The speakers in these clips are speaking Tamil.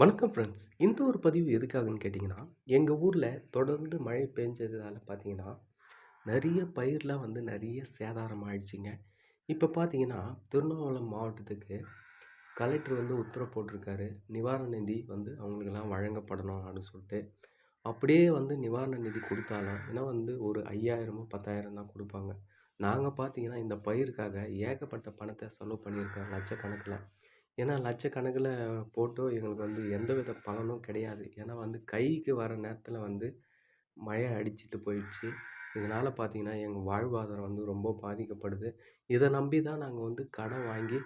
வணக்கம் ஃப்ரெண்ட்ஸ் இந்த ஒரு பதிவு எதுக்காகன்னு கேட்டிங்கன்னா எங்கள் ஊரில் தொடர்ந்து மழை பெஞ்சதால் பார்த்தீங்கன்னா நிறைய பயிர்லாம் வந்து நிறைய சேதாரம் ஆயிடுச்சுங்க. இப்போ பார்த்தீங்கன்னா திருவண்ணாமலை மாவட்டத்துக்கு கலெக்டர் வந்து உத்தரவு போட்டிருக்காரு. நிவாரண நிதி வந்து அவங்களுக்கெல்லாம் வழங்கப்படணும் அப்படின்னு சொல்லிட்டு. அப்படியே வந்து நிவாரண நிதி கொடுத்தாலும் ஏன்னா வந்து ஒரு ஐயாயிரமோ பத்தாயிரம் தான் கொடுப்பாங்க. நாங்கள் பார்த்தீங்கன்னா இந்த பயிருக்காக ஏகப்பட்ட பணத்தை செலவு பண்ணியிருக்கோம் லட்சக்கணக்கில். ஏன்னா லட்சக்கணக்கில் போட்டும் எங்களுக்கு வந்து எந்த வித பலனும் கிடையாது. ஏன்னா வந்து கைக்கு வர நேரத்தில் வந்து மழை அடிச்சிட்டு போயிடுச்சு. இதனால் பார்த்தீங்கன்னா எங்கள் வாழ்வாதாரம் வந்து ரொம்ப பாதிக்கப்படுது. இதை நம்பி தான் நாங்கள் வந்து கடன் வாங்கி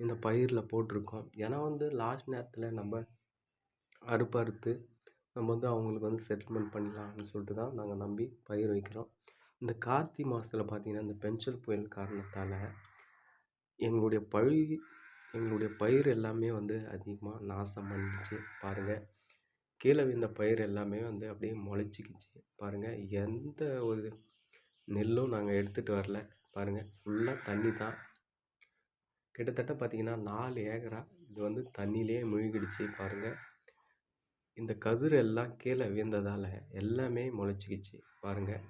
இந்த பயிரில் போட்டிருக்கோம். ஏன்னா வந்து லாஸ்ட் நேரத்தில் நம்ம அறுப்பறுத்து நம்ம வந்து அவங்களுக்கு வந்து செட்டில்மெண்ட் பண்ணலாம்னு சொல்லிட்டு தான் நாங்கள் நம்பி பயிர் வைக்கிறோம். இந்த கார்த்திகை மாதத்தில் பார்த்தீங்கன்னா இந்த பென்சில் புயல் காரணத்தால் எங்களுடைய பழி எங்களுடைய பயிர் எல்லாமே வந்து அதிகமாக நாசம் பண்ணிடுச்சு பாருங்கள் கீழே விழுந்த பயிர் எல்லாமே வந்து அப்படியே முளைச்சிக்கிச்சு பாருங்கள் எந்த ஒரு நெல்லும் நாங்கள் எடுத்துகிட்டு வரல பாருங்கள் ஃபுல்லாக தண்ணி தான். கிட்டத்தட்ட பார்த்திங்கன்னா நாலு ஏக்கரா இது வந்து தண்ணியிலே மூழ்கிடுச்சு பாருங்கள் இந்த கதிர் எல்லாம் கீழே விழுந்ததால் எல்லாமே முளைச்சிக்கிச்சு பாருங்கள்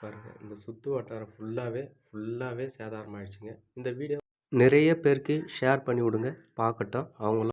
பாருங்கள் இந்த சுற்று வட்டாரம் ஃபுல்லாகவே ஃபுல்லாகவே சேதாரமாயிடுச்சுங்க. இந்த வீடியோ நிறைய பேருக்கு ஷேர் பண்ணி விடுங்க பார்க்கட்டும். அவங்களும்